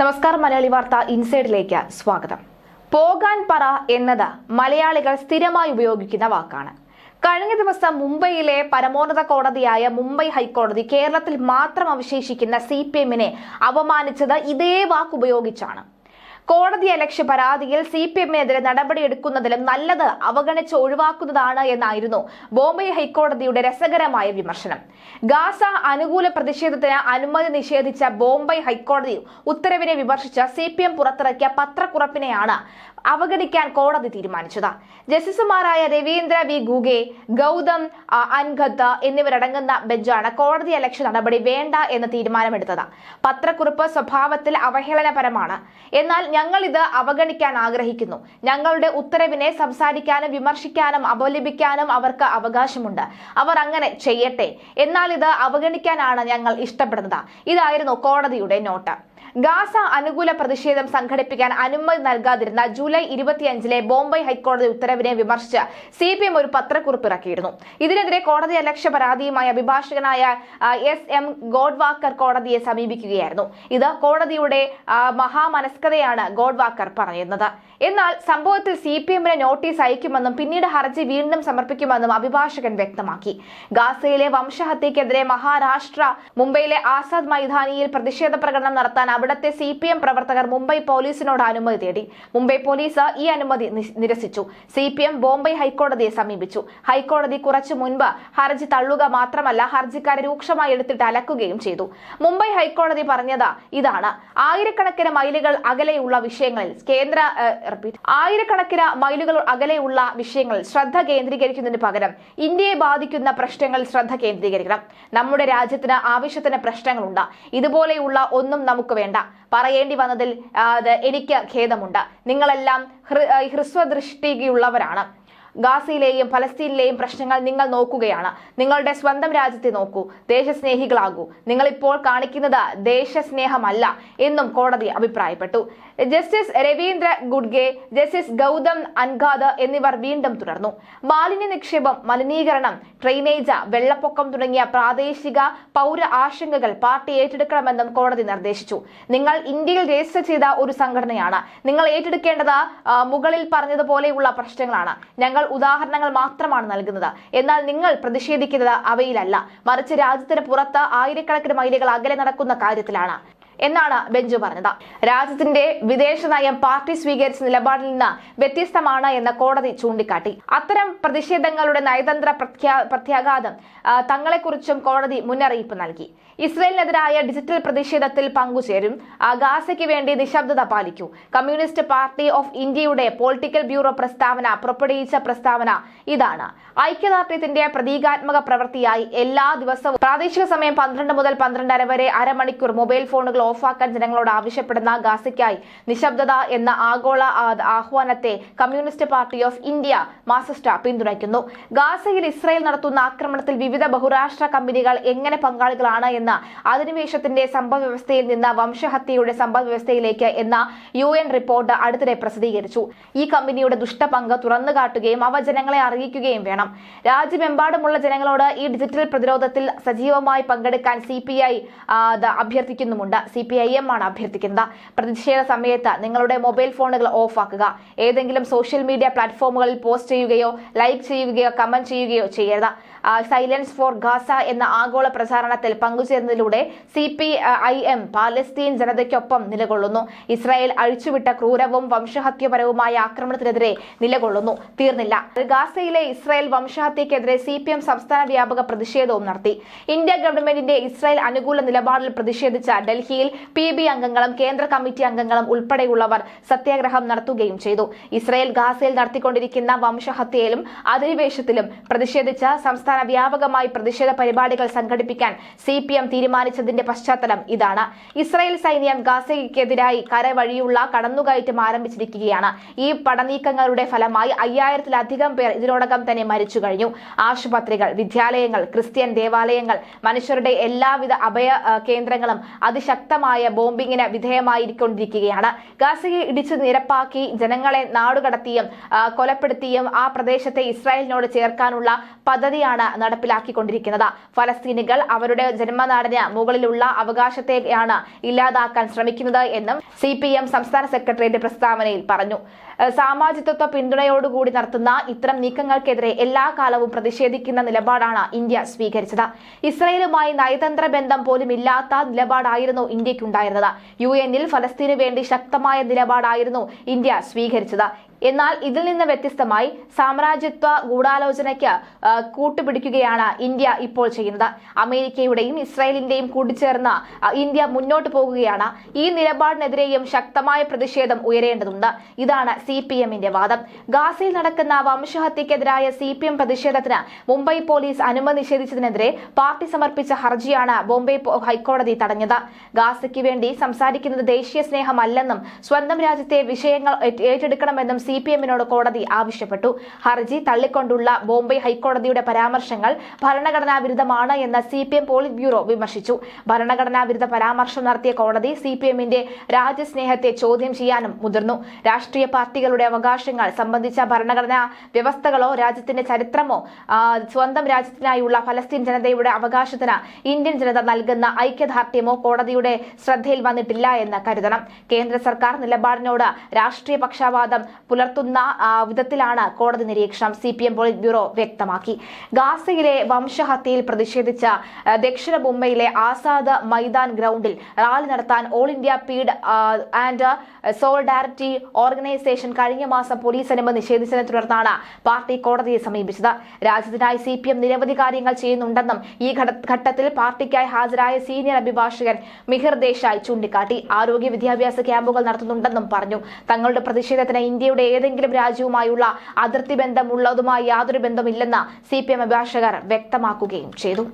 നമസ്കാരം മലയാളി വാർത്ത ഇൻസൈഡിലേക്ക് സ്വാഗതം. പോകാൻ പറ എന്നത് മലയാളികൾ സ്ഥിരമായി ഉപയോഗിക്കുന്ന വാക്കാണ്. കഴിഞ്ഞ ദിവസം മുംബൈയിലെ പരമോന്നത കോടതിയായ മുംബൈ ഹൈക്കോടതി കേരളത്തിൽ മാത്രം അവശേഷിക്കുന്ന സി പി എമ്മിനെ അവമാനിച്ചത് ഇതേ വാക്ക് ഉപയോഗിച്ചാണ്. കോടതി അലക്ഷ്യ പരാതിയിൽ സി പി എമ്മിനെതിരെ നടപടിയെടുക്കുന്നതിലും നല്ലത് അവഗണിച്ച് ഒഴിവാക്കുന്നതാണ് എന്നായിരുന്നു ബോംബെ ഹൈക്കോടതിയുടെ രസകരമായ വിമർശനം. ഗാസ അനുകൂല പ്രതിഷേധത്തിന് അനുമതി നിഷേധിച്ച ബോംബെ ഹൈക്കോടതി ഉത്തരവിനെ വിമർശിച്ച സി പി എം പുറത്തിറക്കിയ പത്രക്കുറപ്പിനെയാണ് അവഗണിക്കാൻ കോടതി തീരുമാനിച്ചത്. ജസ്റ്റിസുമാരായ രവീന്ദ്ര വി. ഗുഗെ ഗൗതം അൻഗത്ത് എന്നിവരടങ്ങുന്ന ബെഞ്ചാണ് കോടതി അലക്ഷ്യ നടപടി വേണ്ട എന്ന് തീരുമാനമെടുത്തത്. പത്രക്കുറിപ്പ് സ്വഭാവത്തിൽ അവഹേളനപരമാണ്. എന്നാൽ ഞങ്ങൾ ഇത് അവഗണിക്കാൻ ആഗ്രഹിക്കുന്നു. ഞങ്ങളുടെ ഉത്തരവിനെ സംസാരിക്കാനും വിമർശിക്കാനും അപലപിക്കാനും അവർക്ക് അവകാശമുണ്ട്. അവർ അങ്ങനെ ചെയ്യട്ടെ. എന്നാൽ ഇത് അവഗണിക്കാനാണ് ഞങ്ങൾ ഇഷ്ടപ്പെടുന്നത്. ഇതായിരുന്നു കോടതിയുടെ നോട്ട്. ഗാസ അനുകൂല പ്രതിഷേധം സംഘടിപ്പിക്കാൻ അനുമതി നൽകാതിരുന്ന ജൂലൈ ഇരുപത്തിയഞ്ചിലെ ബോംബെ ഹൈക്കോടതി ഉത്തരവിനെ വിമർശിച്ച് സി പി എം ഒരു പത്രക്കുറിപ്പ് ഇറക്കിയിരുന്നു ഇതിനെതിരെ കോടതി അലക്ഷ്യ പരാതിയുമായ അഭിഭാഷകനായ എസ്. എം. ഗോഡ്വാക്കർ കോടതിയെ സമീപിക്കുകയായിരുന്നു. ഇത് കോടതിയുടെ മഹാമനസ്കതയാണ് ഗോഡ്വാക്കർ പറയുന്നത് എന്നാൽ സംഭവത്തിൽ സി പി എമ്മിന് നോട്ടീസ് അയക്കുമെന്നും പിന്നീട് ഹർജി വീണ്ടും സമർപ്പിക്കുമെന്നും അഭിഭാഷകൻ വ്യക്തമാക്കി. ഗാസയിലെ വംശഹത്യക്കെതിരെ മഹാരാഷ്ട്ര മുംബൈയിലെ ആസാദ് മൈതാനിയിൽ പ്രതിഷേധ പ്രകടനം നടത്താൻ അവിടുത്തെ സി പി എം പ്രവർത്തകർ മുംബൈ പോലീസിനോട് അനുമതി തേടി. മുംബൈ പോലീസ് ഈ അനുമതി നിരസിച്ചു. സി പി എം ബോംബെ ഹൈക്കോടതിയെ സമീപിച്ചു. ഹൈക്കോടതി കുറച്ചു മുൻപ് ഹർജി തള്ളുക മാത്രമല്ല ഹർജിക്കാരെ രൂക്ഷമായി എടുത്തിട്ട് അലക്കുകയും ചെയ്തു. മുംബൈ ഹൈക്കോടതി പറഞ്ഞത് ഇതാണ്. ആയിരക്കണക്കിന് മൈലുകൾ അകലെയുള്ള വിഷയങ്ങളിൽ കേന്ദ്ര ആയിരക്കണക്കിന് മൈലുകൾ അകലെയുള്ള വിഷയങ്ങളിൽ ശ്രദ്ധ കേന്ദ്രീകരിക്കുന്നതിന് പകരം ഇന്ത്യയെ ബാധിക്കുന്ന പ്രശ്നങ്ങളിൽ ശ്രദ്ധ കേന്ദ്രീകരിക്കണം. നമ്മുടെ രാജ്യത്തിന് ആവശ്യത്തിന് പ്രശ്നങ്ങളുണ്ട്. ഇതുപോലെയുള്ള ഒന്നും നമുക്ക് വേണ്ട. പറയേണ്ടി വന്നതിൽ എനിക്ക് ഖേദമുണ്ട്. നിങ്ങളെല്ലാം ഹൃ- ഹ്രസ്വദൃഷ്ടിയുള്ളവരാണ് ഗാസയിലെയും ഫലസ്തീനിലെയും പ്രശ്നങ്ങൾ നിങ്ങൾ നോക്കുകയാണ്. നിങ്ങളുടെ സ്വന്തം രാജ്യത്തെ നോക്കൂ. ദേശസ്നേഹികളാകൂ. നിങ്ങൾ ഇപ്പോൾ കാണിക്കുന്നത് ദേശസ്നേഹമല്ല എന്നും കോടതി അഭിപ്രായപ്പെട്ടു. ജസ്റ്റിസ് രവീന്ദ്ര ഗുഡ്ഗെ ജസ്റ്റിസ് ഗൗതം അൻഗാദ് എന്നിവർ വീണ്ടും തുടർന്നു. മാലിന്യ നിക്ഷേപം മലിനീകരണം ഡ്രെയിനേജ് വെള്ളപ്പൊക്കം തുടങ്ങിയ പ്രാദേശിക പൗര ആശങ്കകൾ പാർട്ടി ഏറ്റെടുക്കണമെന്നും കോടതി നിർദ്ദേശിച്ചു. നിങ്ങൾ ഇന്ത്യയിൽ രജിസ്റ്റർ ചെയ്ത ഒരു സംഘടനയാണ്. നിങ്ങൾ ഏറ്റെടുക്കേണ്ടത് മുകളിൽ പറഞ്ഞതുപോലെയുള്ള പ്രശ്നങ്ങളാണ്. ഞങ്ങൾ ഉദാഹരണങ്ങൾ മാത്രമാണ് നൽകുന്നത്. എന്നാൽ നിങ്ങൾ പ്രതിഷേധിക്കുന്നത് അവയിലല്ല. മറിച്ച് രാജ്യത്തിന് പുറത്ത് ആയിരക്കണക്കിന് മൈലുകൾ അകലെ നടക്കുന്ന കാര്യത്തിലാണ്. എന്നാണ് ബെഞ്ച് പറഞ്ഞത്. രാജ്യത്തിന്റെ വിദേശ നയം പാർട്ടി സ്വീകരിച്ച നിലപാടിൽ നിന്ന് വ്യത്യസ്തമാണ് എന്ന് കോടതി ചൂണ്ടിക്കാട്ടി. അത്തരം പ്രതിഷേധങ്ങളുടെ നയതന്ത്ര പ്രത്യാ- പ്രത്യാഘാതം തങ്ങളെക്കുറിച്ചും കോടതി മുന്നറിയിപ്പ് നൽകി. ഇസ്രയേലിനെതിരായ ഡിജിറ്റൽ പ്രതിഷേധത്തിൽ പങ്കുചേരും. ഗാസയ്ക്ക് വേണ്ടി നിശബ്ദത പാലിക്കൂ. കമ്മ്യൂണിസ്റ്റ് പാർട്ടി ഓഫ് ഇന്ത്യയുടെ പൊളിറ്റിക്കൽ ബ്യൂറോ പ്രസ്താവന പുറപ്പെടുവിച്ച പ്രസ്താവന ഇതാണ്. ഐക്യദാർഢ്യത്തിന്റെ പ്രതീകാത്മക പ്രവൃത്തിയായി എല്ലാ ദിവസവും പ്രാദേശിക സമയം പന്ത്രണ്ട് മുതൽ പന്ത്രണ്ടര വരെ അരമണിക്കൂർ മൊബൈൽ ഫോണുകൾ ഓഫാക്കാൻ ജനങ്ങളോട് ആവശ്യപ്പെടുന്ന ഗാസയ്ക്കായി നിശബ്ദത എന്ന ആഗോള ആഹ്വാനത്തെ കമ്മ്യൂണിസ്റ്റ് പാർട്ടി ഓഫ് ഇന്ത്യ മാസസ്റ്റ പിന്തുണയ്ക്കുന്നു. ഗാസയിൽ ഇസ്രായേൽ നടത്തുന്ന ആക്രമണത്തിൽ വിവിധ ബഹുരാഷ്ട്ര കമ്പനികൾ എങ്ങനെ പങ്കാളികളാണ് എന്ന അധിനിവേശത്തിന്റെ സമ്പദ് വ്യവസ്ഥയിൽ നിന്ന് വംശഹത്യയുടെ സമ്പദ് വ്യവസ്ഥയിലേക്ക് എന്ന യു എൻ റിപ്പോർട്ട് അടുത്തിടെ പ്രസിദ്ധീകരിച്ചു. ഈ കമ്പനിയുടെ ദുഷ്ടപങ്ക് തുറന്നു കാട്ടുകയും അവ ജനങ്ങളെ അറിയിക്കുകയും വേണം. രാജ്യമെമ്പാടുമുള്ള ജനങ്ങളോട് ഈ ഡിജിറ്റൽ പ്രതിരോധത്തിൽ സജീവമായി പങ്കെടുക്കാൻ സി പി ഐ അഭ്യർത്ഥിക്കുന്നുമുണ്ട്. സി പി ഐ എം ആണ് അഭ്യർത്ഥിക്കുന്നത്. പ്രതിഷേധ സമയത്ത് നിങ്ങളുടെ മൊബൈൽ ഫോണുകൾ ഓഫാക്കുക. ഏതെങ്കിലും സോഷ്യൽ മീഡിയ പ്ലാറ്റ്ഫോമുകളിൽ പോസ്റ്റ് ചെയ്യുകയോ ലൈക്ക് ചെയ്യുകയോ കമന്റ് ചെയ്യുകയോ ചെയ്യരുത്. സൈലൻസ് ഫോർ ഗാസ എന്ന ആഗോള പ്രചാരണത്തിൽ പങ്കുചേരുന്നതിലൂടെ C P I M Palestine ജനതയ്ക്കൊപ്പം നിലകൊള്ളുന്നു. ഇസ്രായേൽ അഴിച്ചുവിട്ട ക്രൂരവും വംശഹത്യപരവുമായ ആക്രമണത്തിനെതിരെ നിലകൊള്ളുന്നു. തീർന്നില്ല. ഗാസയിലെ ഇസ്രായേൽ വംശഹത്യക്കെതിരെ സി പി എം സംസ്ഥാന വ്യാപക പ്രതിഷേധവും നടത്തി. ഇന്ത്യ ഗവൺമെന്റിന്റെ ഇസ്രായേൽ അനുകൂല നിലപാടിൽ പ്രതിഷേധിച്ച ഡൽഹിയിൽ പി ബി അംഗങ്ങളും കേന്ദ്ര കമ്മിറ്റി അംഗങ്ങളും ഉൾപ്പെടെയുള്ളവർ സത്യാഗ്രഹം നടത്തുകയും ചെയ്തു. ഇസ്രായേൽ ഗാസയിൽ നടത്തിക്കൊണ്ടിരിക്കുന്ന വംശഹത്യയിലും അധിനിവേശത്തിലും പ്രതിഷേധിച്ച സംസ്ഥാന വ്യാപകമായി പ്രതിഷേധ പരിപാടികൾ സംഘടിപ്പിക്കാൻ സി പി എം തീരുമാനിച്ചതിന്റെ പശ്ചാത്തലം ഇതാണ്. ഇസ്രായേൽ സൈന്യം ഗാസയ്ക്കെതിരായി കരവഴിയുള്ള കടന്നുകയറ്റം ആരംഭിച്ചിരിക്കുകയാണ്. ഈ പടനീക്കങ്ങളുടെ ഫലമായി അയ്യായിരത്തിലധികം പേർ ഇതിനോടകം തന്നെ മരിച്ചു കഴിഞ്ഞു ആശുപത്രികൾ വിദ്യാലയങ്ങൾ ക്രിസ്ത്യൻ ദേവാലയങ്ങൾ മനുഷ്യരുടെ എല്ലാവിധ അഭയ കേന്ദ്രങ്ങളും അതിശക്തമായ ബോംബിങ്ങിന് വിധേയമായിരിക്കൊണ്ടിരിക്കുകയാണ്. ഗാസയെ ഇടിച്ചു നിരപ്പാക്കി ജനങ്ങളെ നാടുകടത്തിയും കൊലപ്പെടുത്തിയും ആ പ്രദേശത്തെ ഇസ്രായേലിനോട് ചേർക്കാനുള്ള പദ്ധതിയാണ് നയമാണ് നടപ്പിലാക്കിക്കൊണ്ടിരിക്കുന്നത്. ഫലസ്തീനികൾ അവരുടെ ജന്മനാടിന് മുകളിലുള്ള അവകാശത്തെയാണ് ഇല്ലാതാക്കാൻ ശ്രമിക്കുന്നത് എന്നും സി പി എം സംസ്ഥാന സെക്രട്ടേറിയറ്റ് പ്രസ്താവനയിൽ പറഞ്ഞു. സാമാജികത്വ പിന്തുണയോടുകൂടി നടത്തുന്ന ഇത്തരം നീക്കങ്ങൾക്കെതിരെ എല്ലാ കാലവും പ്രതിഷേധിക്കുന്ന നിലപാടാണ് ഇന്ത്യ സ്വീകരിച്ചത്. ഇസ്രയേലുമായി നയതന്ത്ര ബന്ധം പോലും ഇല്ലാത്ത നിലപാടായിരുന്നു ഇന്ത്യക്കുണ്ടായിരുന്നത്. യു എന്നിൽ ഫലസ്തീനു വേണ്ടി ശക്തമായ നിലപാടായിരുന്നു ഇന്ത്യ സ്വീകരിച്ചത്. എന്നാൽ ഇതിൽ നിന്ന് വ്യത്യസ്തമായി സാമ്രാജ്യത്വ ഗൂഢാലോചനയ്ക്ക് കൂട്ടുപിടിക്കുകയാണ് ഇന്ത്യ ഇപ്പോൾ ചെയ്യുന്നത്. അമേരിക്കയുടെയും ഇസ്രായേലിന്റെയും കൂടിച്ചേർന്ന ഇന്ത്യ മുന്നോട്ട് പോകുകയാണ്. ഈ നിലപാടിനെതിരെയും ശക്തമായ പ്രതിഷേധം ഉയരേണ്ടതുണ്ട്. ഇതാണ് സി പി എമ്മിന്റെ വാദം. ഗാസയിൽ നടക്കുന്ന വംശഹത്യക്കെതിരായ സി പി എം പ്രതിഷേധത്തിന് മുംബൈ പോലീസ് അനുമതി നിഷേധിച്ചതിനെതിരെ പാർട്ടി സമർപ്പിച്ച ഹർജിയാണ് ബോംബെ ഹൈക്കോടതി തടഞ്ഞത്. ഗാസയ്ക്ക് വേണ്ടി സംസാരിക്കുന്നത് ദേശീയ സ്നേഹമല്ലെന്നും സ്വന്തം രാജ്യത്തെ വിഷയങ്ങൾ ഏറ്റെടുക്കണമെന്നും സി പി എമ്മിനോട് കോടതി ആവശ്യപ്പെട്ടു. ഹർജി തള്ളിക്കൊണ്ടുള്ള ബോംബെ ഹൈക്കോടതിയുടെ പരാമർശങ്ങൾ ഭരണഘടനാ വിരുദ്ധമാണ് എന്ന് C P M polit bureau വിമർശിച്ചു. ഭരണഘടനാ വിരുദ്ധ പരാമർശം നടത്തിയ കോടതി സി പി എമ്മിന്റെ രാജ്യസ്നേഹത്തെ ചോദ്യം ചെയ്യാനും മുതിർന്നു. രാഷ്ട്രീയ പാർട്ടികളുടെ അവകാശങ്ങൾ സംബന്ധിച്ച ഭരണഘടനാ വ്യവസ്ഥകളോ രാജ്യത്തിന്റെ ചരിത്രമോ സ്വന്തം രാജ്യത്തിനായുള്ള ഫലസ്തീൻ ജനതയുടെ അവകാശത്തിന് ഇന്ത്യൻ ജനത നൽകുന്ന ഐക്യദാർഢ്യമോ കോടതിയുടെ ശ്രദ്ധയിൽ വന്നിട്ടില്ല എന്ന് കരുതണം. കേന്ദ്ര സർക്കാർ നിലപാടിനോട് രാഷ്ട്രീയ പക്ഷാപാതം പുലർത്തുന്ന വിധത്തിലാണ് കോടതി നിരീക്ഷണം. C P M polit bureau വ്യക്തമാക്കി. ഗാസയിലെ വംശഹത്യയിൽ പ്രതിഷേധിച്ച ദക്ഷിണ മുംബൈയിലെ ആസാദ് മൈതാൻ ഗ്രൗണ്ടിൽ റാലി നടത്താൻ all India peace and solidarity organisation കഴിഞ്ഞ മാസം പോലീസ് അനുമതി നിഷേധിച്ചതിനെ തുടർന്നാണ് പാർട്ടി കോടതിയെ സമീപിച്ചത്. രാജ്യത്തിനായി സി പി എം നിരവധി കാര്യങ്ങൾ ചെയ്യുന്നുണ്ടെന്നും ഈ ഘട്ടത്തിൽ പാർട്ടിക്കായി ഹാജരായ സീനിയർ അഭിഭാഷകൻ മിഹിർ ദേശായി ചൂണ്ടിക്കാട്ടി. ആരോഗ്യ വിദ്യാഭ്യാസ ക്യാമ്പുകൾ നടത്തുന്നുണ്ടെന്നും പറഞ്ഞു. തങ്ങളുടെ പ്രതിഷേധത്തിന് ഇന്ത്യയുടെ ഏതെങ്കിലും രാജ്യവുമായുള്ള അതിർത്തി ബന്ധമുള്ളതുമായി യാതൊരു ബന്ധമില്ലെന്ന് സി പി എം അഭിഭാഷകർ വ്യക്തമാക്കുകയും ചെയ്തു.